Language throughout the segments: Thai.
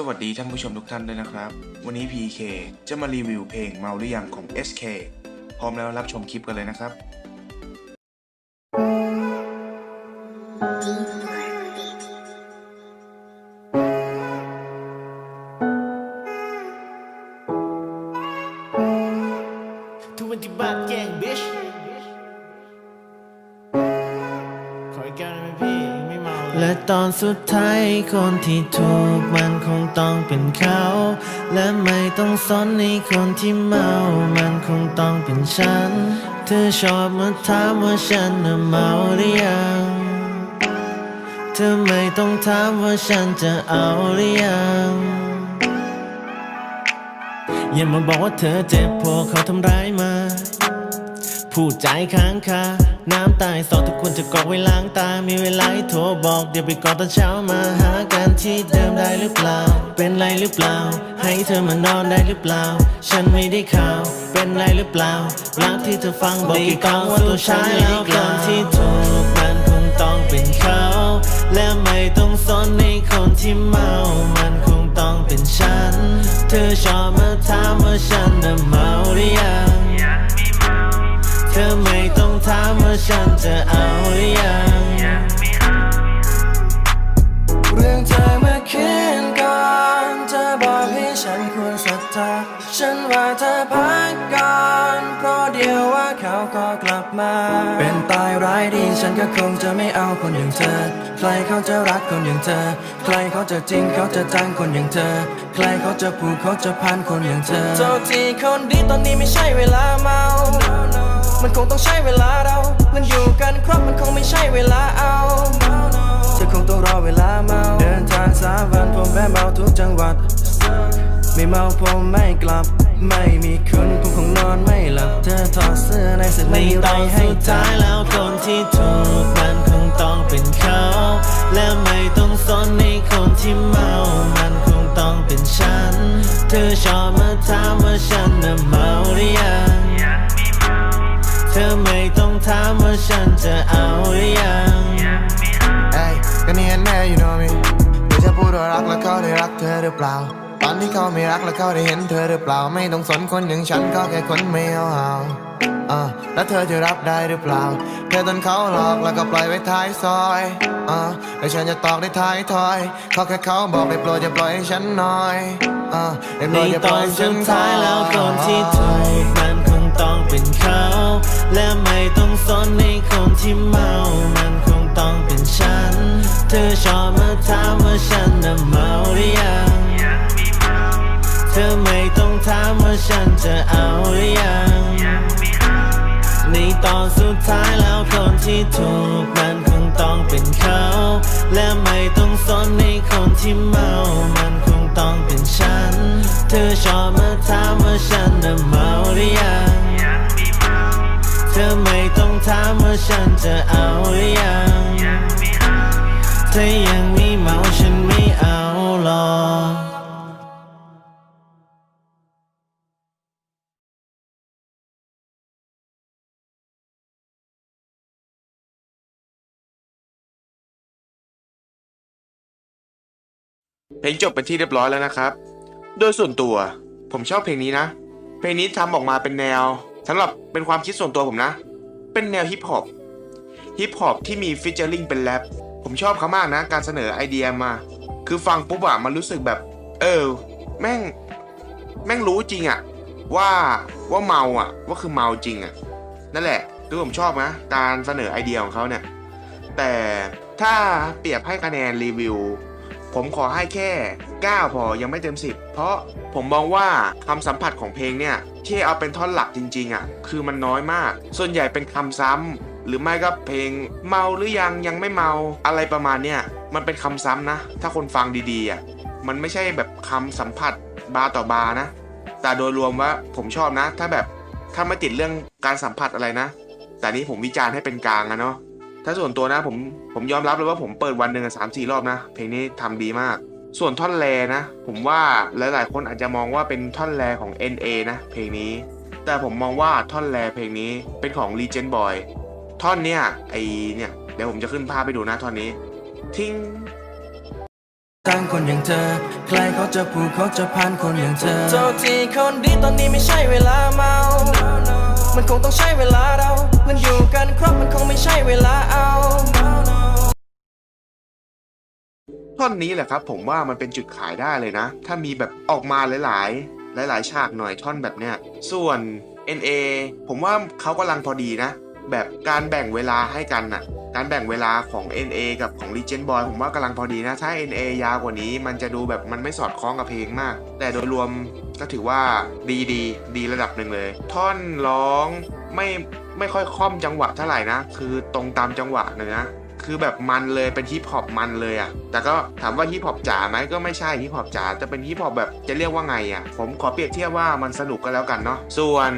สวัสดีท่านผู้ชมทุกท่านด้วยนะครับ วันนี้ PK จะมารีวิวเพลงเมาหรือยังของ SK พร้อมแล้วรับชมคลิปกันเลยนะครับ20บาทแกงบิชขออีกแก้วได้ไหมพี่ และตอนสุดท้ายคนที่ถูกมันคงต้องเป็นเขา และไม่ต้องสนในคนที่เมา มันคงต้องเป็นฉัน เธอชอบมาถามว่าฉันน่ะเมาหรือยัง เธอไม่ต้องถามว่าฉันจะเอาหรือยังอย่ามาบอกว่าเธอเจ็บเพราะเขาทำร้ายมา พูดใจค้างคา น้ำตายสอทุกคนจะกอกไว้ล้างตา มีเวลาให้โทรบอกเดี๋ยวไปก่อนตอนเช้ามาหากันที่เดิมได้หรือเปล่า เป็นไรหรือเปล่า ให้เธอมานอนได้หรือเปล่า ฉันไม่ได้ข่าว เป็นไรหรือเปล่ารักที่เธอฟังบอกกี่ครั้งว่าตัวฉันแล้วคนที่ถูกมันคงต้องเป็นเขา และไม่ต้องสนในคนที่เมามันคงต้องเป็นฉัน เธอชอบมาถามว่าฉันน่ะเมาหรือยัง ถามว่าฉันจะเอาอยังเรื่องเธอเมื่อคืนก่อนเธอบอกให้ฉันควรศรัทธาฉันว่าเธอพักก่อนเพราะเดียวว่าเขาก็กลับมา เป็นตายร้ายดีฉันก็คงจะไม่เอาคนอย่างเธอ ใครเขาจะรักคนอย่างเธอ ใครเขาจะจริงเขาจะจังคนอย่างเธอ ใครเขาจะผูกเขาจะพันคนอย่างเธอโทษทีคนดีตอนนี้ไม่ใช่เวลาเมา มันคงต้องใช้เวลาเรา มันอยู่กันครบมันคงไม่ใช่เวลาเอาเธอคงต้องรอเวลาเมา เดินทางสามวันผมแวะเมาทุกจังหวัด ไม่เมาผมไม่กลับ ไม่มีคุณผมคงนอนไม่หลับ เธอถอดเสื้อในสึกในไม่มีตไรอนให้ท้ายแล้วคนที่ถูกมันคงต้องเป็นเขา และไม่ต้องสนในคนที่เมา มันคงต้องเป็นฉัน เธอชอบมาถามว่าฉันน่ะเมาหรือยัง อไม่ต้องถามว่าฉันจะเอาหรือยัง เอ้ยก็เนียนแน่ you know me เดี๋ยวจะพูดว่ารักแล้วเขาได้รักเธอหรือเปล่า ตอนที่เขาไม่รักแล้วเขาได้เห็นเธอหรือเปล่า ไม่ต้องสนคนอย่างฉันก็แค่คนไม่เอาเอาอ่าแล้วเธอจะรับได้หรือเปล่า เธอโดนเขาหลอกแล้วก็ปล่อยไว้ท้ายซอยอ่าแล้วฉันจะตอกได้ท้ายถอยเขาแค่เขาบอกได้โปรดอย่าปล่อยให้ฉันหน่อยอ่าได้โปในรดอย่าตปล่ออยนให้ฉัสุนดท้ายแล้วคนที่ถูกมันคง ต้องเป็นเขา และไม่ต้องสนในคนที่เมา มันคงต้องเป็นฉัน เธอชอบมาถามว่าฉันน่ะเมาหรือยัง เธอไม่ต้องถามว่าฉันจะเอาหรือยัง ในตอนสุดท้ายแล้วคนที่ถูกมันคงต้องเป็นเขา และไม่ต้องสนในคนที่เมา มันคงต้องเป็นฉัน เธอชอบมาถามว่าฉันน่ะเมาหรือยัง ธอไม่ต้องถามว่าฉันจะเอาหรือยังเธอยังไม่เมาฉันไม่เอาหรอกเพลงจบเป็นที่เรียบร้อยแล้วนะครับ โดยส่วนตัวผมชอบเพลงนี้นะ เพลงนี้ทำออกมาเป็นแนว สำหรับเป็นความคิดส่วนตัวผมนะ เป็นแนวฮิปฮอปฮิปฮอปที่มีฟิชเจอร์ลิงเป็นแรปผมชอบเขามากนะ การเสนอไอเดียมา คือฟังปุ๊บอะมันรู้สึกแบบ เออ แม่ง แม่งรู้จริงอะว่าว่าเมาอะว่าคือเมาจริงอะนั่นแหละคือผมชอบนะการเสนอไอเดียของเขาเนี่ย แต่ถ้าเปรียบให้คะแนนรีวิว ผมขอให้แค่ 9 พอยังไม่เต็ม 10 เพราะผมมองว่าคำสัมผัสของเพลงเนี่ยที่เอาเป็นท่อนหลักจริงๆอะคือมันน้อยมาก ส่วนใหญ่เป็นคำซ้ำหรือไม่ก็เพลงเมาหรือยังยังไม่เมาอะไรประมาณเนี่ยมันเป็นคำซ้ำนะ ถ้าคนฟังดีๆอะมันไม่ใช่แบบคำสัมผัสบาร์ต่อบาร์นะ แต่โดยรวมว่าผมชอบนะ ถ้าแบบถ้าไม่ติดเรื่องการสัมผัสอะไรนะ แต่นี้ผมวิจารณ์ให้เป็นกลางอะเนาะ ถ้าส่วนตัวนะผมผมยอมรับเลยว่าผมเปิดวันหนึ่งสามสี่รอบนะ เพลงนี้ทำดีมาก ส่วนท่อนแรนะ ผมว่าหลายๆ คนอาจจะมองว่าเป็นท่อนแรของ NA นะ เพลงนี้ แต่ผมมองว่าท่อนแรเพลงนี้เป็นของ Legend Boy ท่อนเนี้ยไอเนี่ยเดี๋ยวผมจะขึ้นภาพไปดูนะท่อนนี้ ทิ้งตั้งคนอย่างเธอ ใครเขาจะผูกเขาจะพันคนอย่างเธอโทษทีคนดีตอนนี้ไม่ใช่เวลาเมา มันคงต้องใช้เวลาเรา มันอยู่กันครบมันคงไม่ใช่เวลาเอาท่อนนี้แหละครับ ผมว่ามันเป็นจุดขายได้เลยนะ ถ้ามีแบบออกมาหลาย ๆ หลาย ๆ ฉากหน่อยท่อนแบบเนี้ย ส่วน NA ผมว่าเขากำลังพอดีนะ แบบการแบ่งเวลาให้กันน่ะ การแบ่งเวลาของ NA กับของ Legend Boy ผมว่ากำลังพอดีนะ ถ้า NA ยาวกว่านี้ มันจะดูแบบมันไม่สอดคล้องกับเพลงมาก แต่โดยรวม ก็ถือว่าดีดีดีระดับหนึ่งเลย ท่อนร้องไม่ไม่ค่อยคล่อมจังหวะเท่าไหร่นะ คือตรงตามจังหวะเลยนะคือแบบมันเลยเป็นฮิปฮอปมันเลยอะ่ะ แต่ก็ถามว่าฮิปฮอปจ๋าไหมก็ไม่ใช่ฮิปฮอปจ๋าแต่เป็นฮิปฮอปแบบจะเรียกว่าไงอะ่ะ ผมขอเปรียบเทียบว่ามันสนุกก็แล้วกันเนาะ ส่วน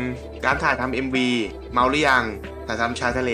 การถ่ายทำ MV เมาหรือยังถ่ายทำชายทะเล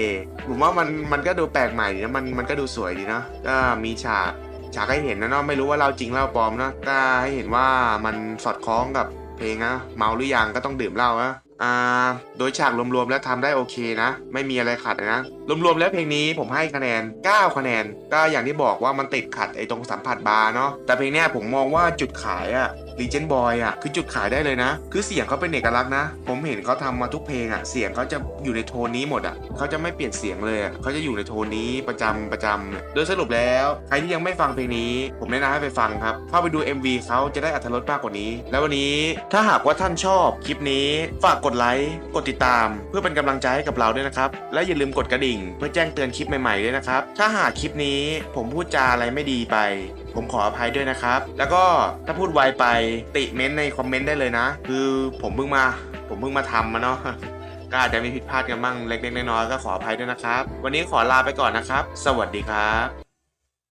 ผมว่ามันมันก็ดูแปลกใหม่ดีนะมันมันก็ดูสวยดีเนาะก็มีฉาก ฉากให้เห็นนะเนาะไม่รู้ว่าเราจริงเล่าปลอมเนาะก็ให้เห็นว่ามันสอดคล้องกับเพลงนะเมาหรือยังก็ต้องดื่มเหล้านะอ่าโดยฉากรวมๆแล้วทำได้โอเคนะ ไม่มีอะไรขัดนะรวมๆแล้วเพลงนี้ผมให้คะแนน 9 คะแนน ก็อย่างที่บอกว่ามันติดขัดไอ้ตรงสัมผัสบาร์เนาะแต่เพลงเนี้ยผมมองว่าจุดขายอะ Legend Boy อะคือจุดขายได้เลยนะ คือเสียงเขาเป็นเอกลักษณ์นะ ผมเห็นเขาทำมาทุกเพลงอะเสียงเขาจะอยู่ในโทนนี้หมดอะเขาจะไม่เปลี่ยนเสียงเลยอะเขาจะอยู่ในโทนนี้ประจำประจำโดยสรุปแล้วใครที่ยังไม่ฟังเพลงนี้ ผมแนะนำให้ไปฟังครับเข้าไปดู MV เขาจะได้อัธรสมากกว่านี้ แล้ววันนี้ถ้าหากว่าท่านชอบคลิปนี้ฝากกดไลค์กดติดตาม เพื่อเป็นกำลังใจให้กับเราด้วยนะครับและอย่าลืมกดกระดิ่ง เพื่อแจ้งเตือนคลิปใหม่ๆด้วยนะครับถ้าหากคลิปนี้ผมพูดจาอะไรไม่ดีไป ผมขออภัยด้วยนะครับ แล้วก็ถ้าพูดไวไปติเม้นในคอมเมนต์ได้เลยนะ คือผมเพิ่งมา ผมเพิ่งมาทำมาเนาะก็อาจจะมีผิดพลาดกันบ้างเล็กๆน้อยๆก็ขออภัยด้วยนะครับ วันนี้ขอลาไปก่อนนะครับ สวัสดีครับ